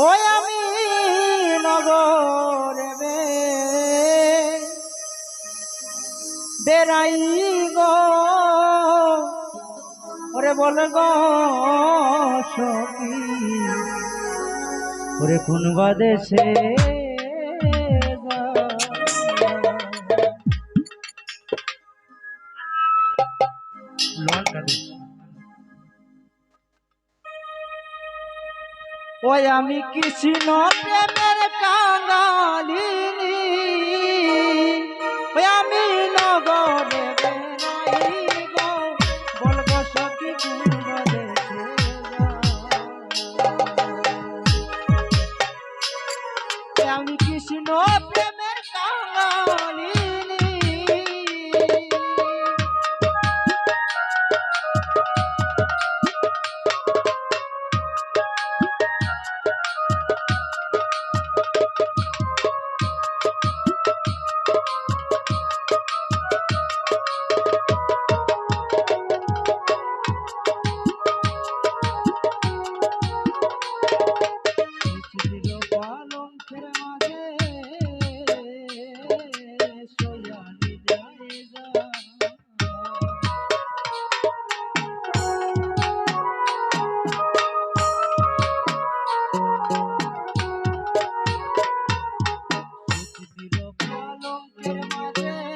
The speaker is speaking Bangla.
ওই আমি নগরে বেড়াই গরে বল গো সখী ওরে কোন দেশে ওই আমি কৃষ্ণ প্রেমের কাঙালিনী। ওই আমি নগরে বেড়াই গো। বলব সখী problem with my day.